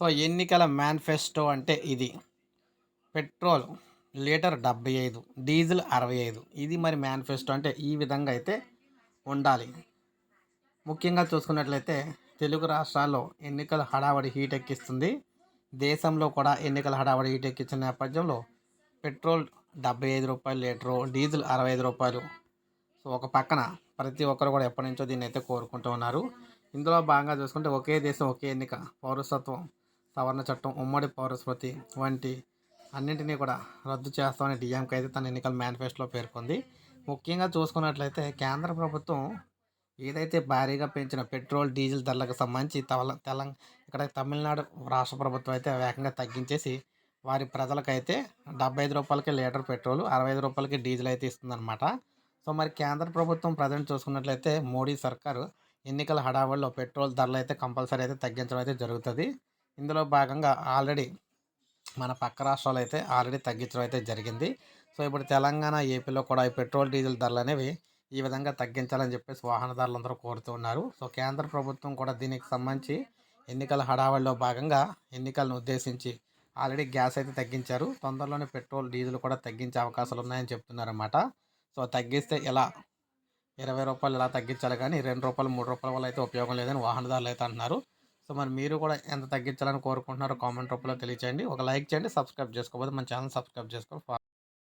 So ఎన్నికల manifesto అంటే ఇది. పెట్రోల్ లీటర్ డెబ్బై ఐదు డీజిల్ అరవై ఐదు. ఇది మరి మేనిఫెస్టో అంటే ఈ విధంగా అయితే ఉండాలి. ముఖ్యంగా చూసుకున్నట్లయితే తెలుగు రాష్ట్రాల్లో ఎన్నికల హడావడి హీట్ ఎక్కిస్తుంది దేశంలో కూడా ఎన్నికల హడావడి హీట్ ఎక్కించిన నేపథ్యంలో పెట్రోల్ డెబ్బై ఐదు రూపాయలు లీటరు డీజిల్ అరవై ఐదు రూపాయలు. సో ఒక పక్కన ప్రతి ఒక్కరు కూడా ఎప్పటి నుంచో దీన్ని అయితే కోరుకుంటూ ఉన్నారు. ఇందులో భాగంగా చూసుకుంటే ఒకే దేశం ఒకే ఎన్నిక. పౌరసత్వం సవరణ చట్టం ఉమ్మడి పౌరస్మృతి వంటి అన్నింటినీ కూడా రద్దు చేస్తామని డిఎంకే అయితే తన ఎన్నికల మేనిఫెస్టోలో పేర్కొంది. ముఖ్యంగా చూసుకున్నట్లయితే కేంద్ర ప్రభుత్వం ఏదైతే భారీగా పెంచిన పెట్రోల్ డీజిల్ ధరలకు సంబంధించి తల తెలంగాణ ఇక్కడ తమిళనాడు రాష్ట్ర ప్రభుత్వం అయితే వేగంగా తగ్గించేసి వారి ప్రజలకైతే డెబ్బై ఐదు రూపాయలకి లీటర్ పెట్రోల్ అరవై ఐదు రూపాయలకి డీజిల్ అయితే ఇస్తుందన్నమాట. సో మరి కేంద్ర ప్రభుత్వం ప్రజెంట్ చూసుకున్నట్లయితే మోడీ సర్కారు ఎన్నికల హడావుడిలో పెట్రోల్ ధరలు అయితే కంపల్సరీ అయితే తగ్గించడం అయితే జరుగుతుంది. ఇందులో భాగంగా ఆల్రెడీ మన పక్క రాష్ట్రాలు అయితే ఆల్రెడీ తగ్గించడం అయితే జరిగింది. సో ఇప్పుడు తెలంగాణ ఏపీలో కూడా ఈ పెట్రోల్ డీజిల్ ధరలు అనేవి ఈ విధంగా తగ్గించాలని చెప్పేసి వాహనదారులు అందరూ కోరుతూ ఉన్నారు. సో కేంద్ర ప్రభుత్వం కూడా దీనికి సంబంధించి ఎన్నికల హడావడిలో భాగంగా ఎన్నికలను ఉద్దేశించి ఆల్రెడీ గ్యాస్ అయితే తగ్గించారు. తొందరలోనే పెట్రోల్ డీజిల్ కూడా తగ్గించే అవకాశాలు ఉన్నాయని చెప్తున్నారన్నమాట. సో తగ్గిస్తే ఎలా? ఇరవై రూపాయలు ఇలా తగ్గించాలి కానీ రెండు రూపాయలు మూడు రూపాయల వల్ల అయితే ఉపయోగం లేదని వాహనదారులు అయితే అంటున్నారు. సో మరి మీరు కూడా ఎంత తగ్గించాలని కోరుకుంటున్నారో కామెంట్ రూపంలో తెలియచేయండి. ఒక లైక్ చేయండి సబ్స్క్రైబ్ చేసుకోకపోతే మన ఛానల్ సబ్స్క్రైబ్ చేసుకోవాలి